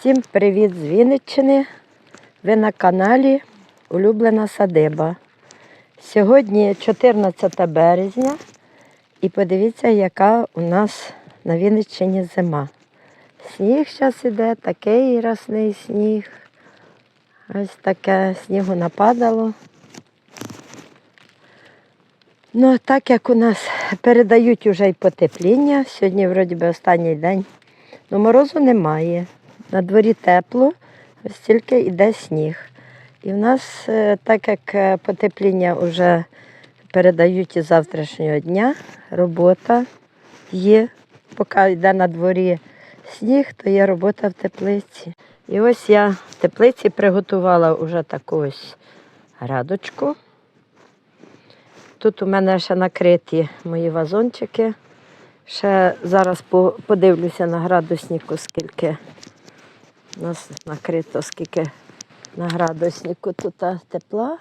Всім привіт з Вінниччини. Ви на каналі Улюблена садиба. Сьогодні 14 березня і подивіться, яка у нас на Вінниччині зима. Сніг зараз іде, такий рясний сніг. Ось таке снігу нападало. Ну, так як у нас передають уже й потепління, сьогодні вроді би останній день, ну морозу немає. На дворі тепло, ось тільки йде сніг. І в нас, е, так як е, потепління вже передають із завтрашнього дня, робота є. Поки йде на дворі сніг, то є робота в теплиці. І ось я в теплиці приготувала вже таку ось градочку. Тут у мене ще накриті мої вазончики. Ще зараз подивлюся на градуснику, скільки у нас накрито, скільки на градуснику тут тепла.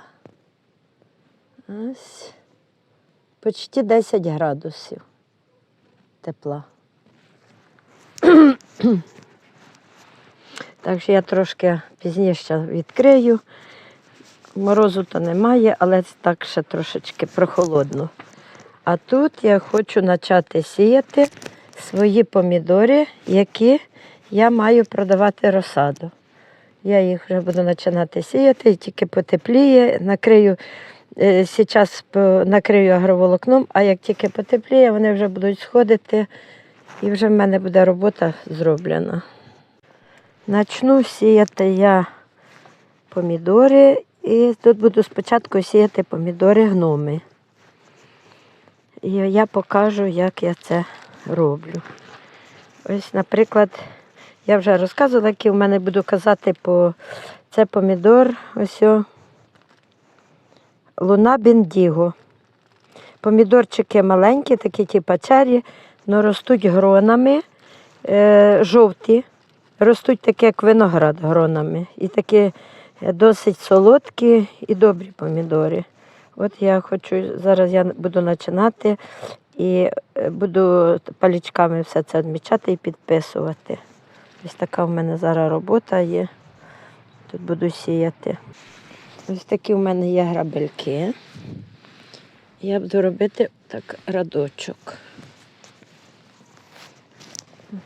Ось. Почти 10 градусів тепла. Так що я трошки пізніше відкрию. Морозу то немає, але так ще трошечки прохолодно. А тут я хочу почати сіяти свої помідори, які я маю продавати розсаду. Я їх вже буду починати сіяти, тільки потепліє, накрию, е, зараз накрию агроволокном, а як тільки потепліє, вони вже будуть сходити і вже в мене буде робота зроблена. Начну сіяти я помідори і тут буду спочатку сіяти помідори гноми. І я покажу, як я це роблю. Ось, наприклад, я вже розказувала, які в мене буду казати по це помідор. Ось о, Луна Бендіго. Помідорчики маленькі, такі типу чері, але ростуть гронами, е, жовті, ростуть такі, як виноград гронами. І такі е, досить солодкі і добрі помідори. От я хочу, зараз я буду починати і е, буду палічками все це відмічати і підписувати. Ось така в мене зараз робота є. Тут буду сіяти. Ось такі в мене є грабельки. Я буду робити так радочок.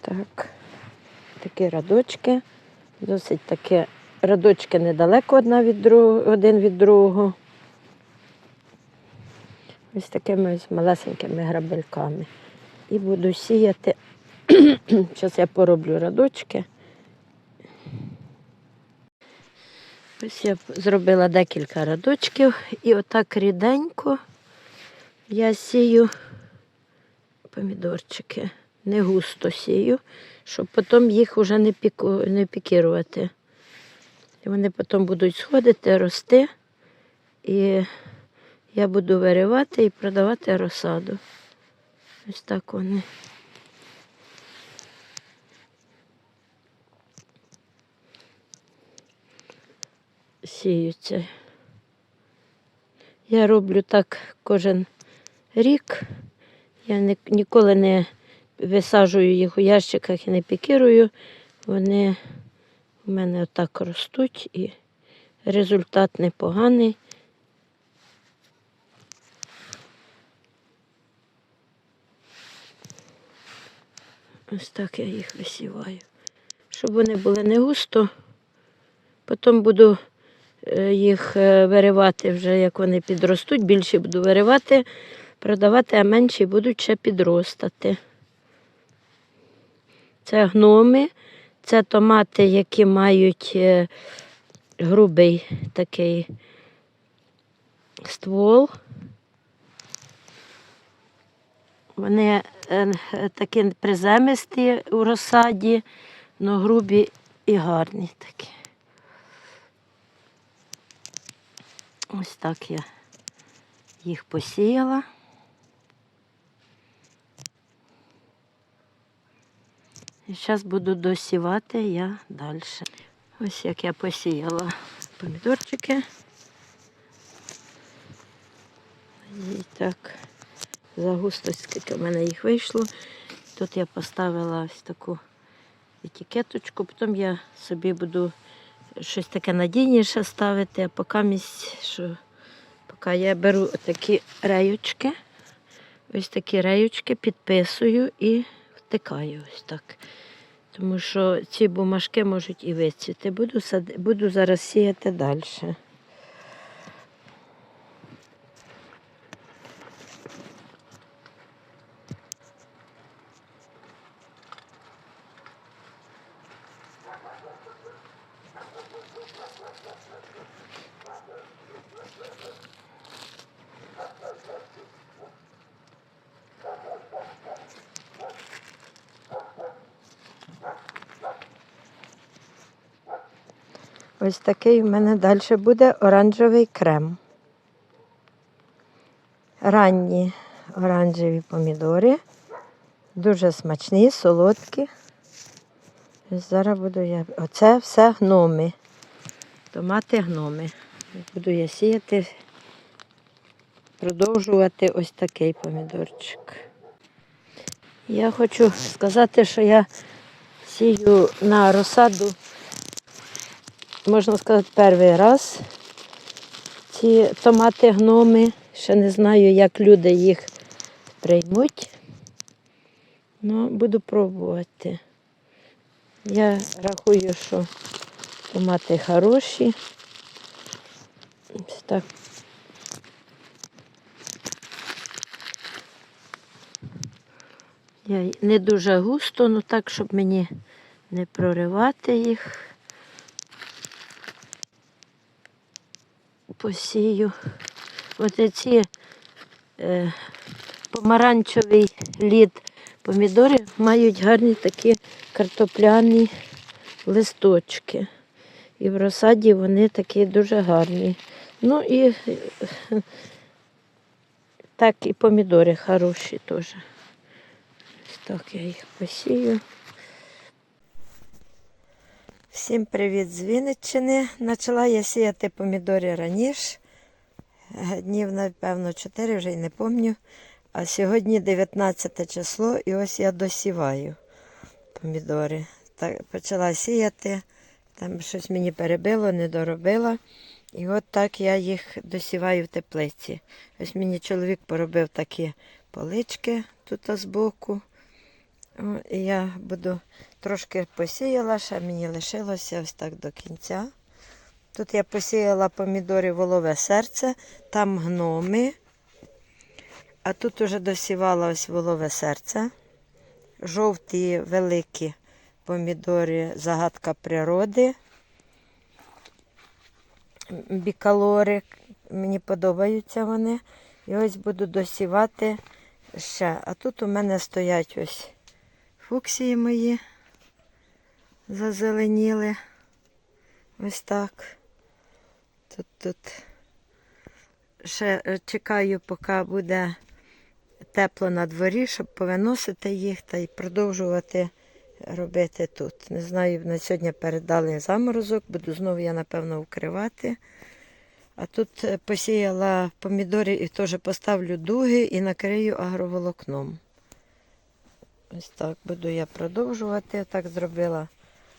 Так. Такі радочки. Досить такі радочки недалеко одна від друг, один від другого. Ось такими ось малесенькими грабельками. І буду сіяти. Зараз я пороблю радочки. Ось я зробила декілька радочків і отак ріденько я сію помідорчики. Не густо сію, щоб потім їх вже не, піку, не пікірувати. І вони потім будуть сходити, рости. І я буду виривати і продавати розсаду. Ось так вони. Сіються. Я роблю так кожен рік. Я ні- ніколи не висаджую їх у ящиках і не пікірую. Вони у мене отак ростуть і результат непоганий. Ось так я їх висіваю. Щоб вони були не густо. Потім буду їх е, виривати вже, як вони підростуть. Більше буду виривати, продавати, а менші будуть ще підростати. Це гноми, це томати, які мають е, грубий такий ствол. Вони е, е, такі приземисті у розсаді, але грубі і гарні такі. Ось так я їх посіяла. І зараз буду досівати я далі. Ось як я посіяла помідорчики. І так, загусто, скільки в мене їх вийшло. Тут я поставила ось таку етикеточку, потім я собі буду щось таке надійніше ставити, а поки що поки я беру такі реючки, ось такі реючки, підписую і втикаю ось так. Тому що ці бумажки можуть і вицвіти. Буду, сад... буду зараз сіяти далі. Ось такий в мене далі буде оранжевий крем. Ранні оранжеві помідори. Дуже смачні, солодкі. Ось зараз буду я. Оце все гноми. Томати гноми. Буду я сіяти, продовжувати ось такий помідорчик. Я хочу сказати, що я сію на розсаду можна сказати, перший раз. Ці томати гноми. Ще не знаю, як люди їх приймуть. Ну, буду пробувати. Я рахую, що томати хороші. Ось так. Я не дуже густо, ну так, щоб мені не проривати їх. Посію. От ці е, помаранчевий лід помідори мають гарні такі картопляні листочки. І в розсаді вони такі дуже гарні. Ну і так і помідори хороші теж. Так я їх посію. Всім привіт з Вінниччини. Почала я сіяти помідори раніше. Е, Днів, напевно, 4, вже й не пам'ятаю. А сьогодні 19 число і ось я досіваю помідори. Так, почала сіяти, там щось мені перебило, не доробила. І от так я їх досіваю в теплиці. Ось мені чоловік поробив такі полички тут збоку. Я буду трошки посіяла, ще мені лишилося ось так до кінця. Тут я посіяла помідори волове серце, там гноми. А тут уже досівала ось волове серце. Жовті великі помідори, загадка природи. Бікалори. Мені подобаються вони. І ось буду досівати ще. А тут у мене стоять ось фуксії мої зазеленіли. Ось так. Тут тут ще е, чекаю, поки буде тепло на дворі, щоб повиносити їх та й продовжувати робити тут. Не знаю, на сьогодні передали заморозок, буду знову я, напевно, вкривати. А тут е, посіяла помідори і теж поставлю дуги і накрию агроволокном. Ось так буду я продовжувати. Так зробила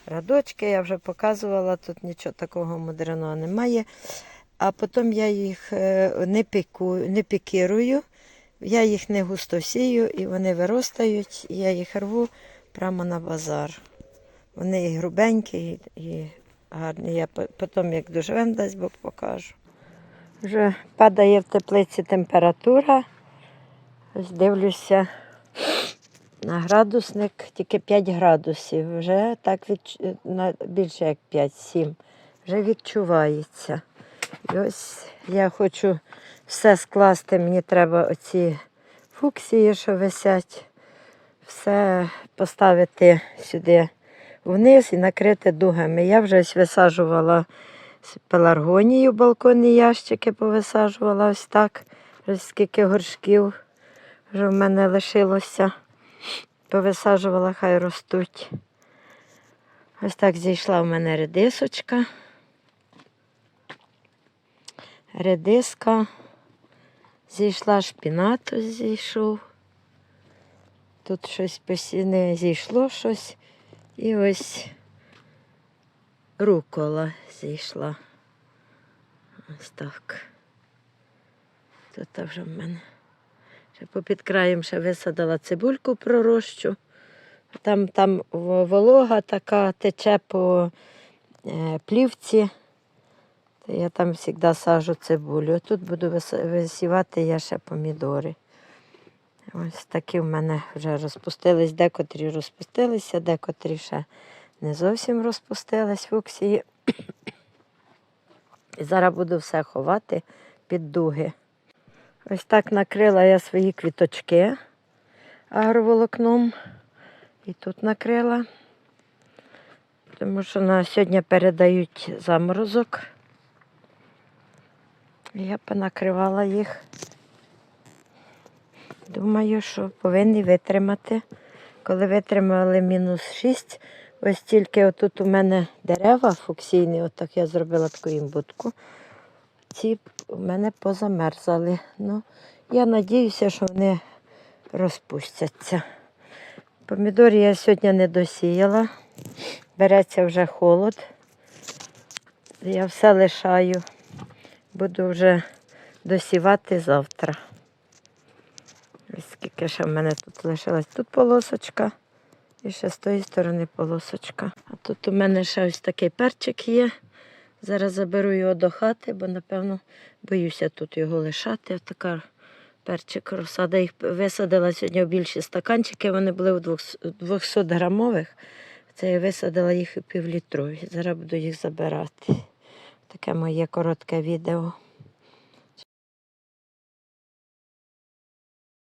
радочки, я вже показувала, тут нічого такого мудреного немає. А потім я їх е, не піку, не пікірую, я їх не густо сію і вони виростають, і я їх рву прямо на базар. Вони і грубенькі, і гарні. Я потім, як доживем, дасть Бог покажу. Вже падає в теплиці температура. Ось дивлюся на градусник, тільки 5 градусів. Вже так відч... на більше як 5-7. Вже відчувається. І ось я хочу все скласти. Мені треба оці фуксії, що висять, все поставити сюди вниз і накрити дугами. Я вже ось висаджувала пеларгонію, балконні ящики повисаджувала ось так. Ось скільки горшків вже в мене лишилося. Повисаджувала, хай ростуть. Ось так зійшла в мене редисочка. Редиска. Зійшла шпінат, зійшов. Тут щось посі- не зійшло щось. І ось рукола зійшла. Ось так. Тут вже в мене. Ще попід краєм ще висадила цибульку пророщу. Там, там волога така тече по е, плівці. Я там завжди саджу цибулю. Тут буду висівати я ще помідори. Ось такі в мене вже розпустились, декотрі розпустилися, декотрі ще не зовсім розпустились фуксії. І зараз буду все ховати під дуги. Ось так накрила я свої квіточки агроволокном. І тут накрила. Тому що на сьогодні передають заморозок. Я понакривала їх. Думаю, що повинні витримати. Коли витримали мінус 6, ось тільки отут у мене дерева фуксійні, отак я зробила таку імбутку. Ці у мене позамерзали. Ну, я надіюся, що вони розпустяться. Помідори я сьогодні не досіяла. Береться вже холод. Я все лишаю. Буду вже досівати завтра. Ось скільки ще в мене тут лишилось. Тут полосочка. І ще з тої сторони полосочка. А тут у мене ще ось такий перчик є. Зараз заберу його до хати, бо, напевно, боюся тут його лишати. Така перчик розсада. Їх висадила сьогодні в більші стаканчики. Вони були в 200 грамових. Це я висадила їх у півлітрові. Зараз буду їх забирати. Таке моє коротке відео.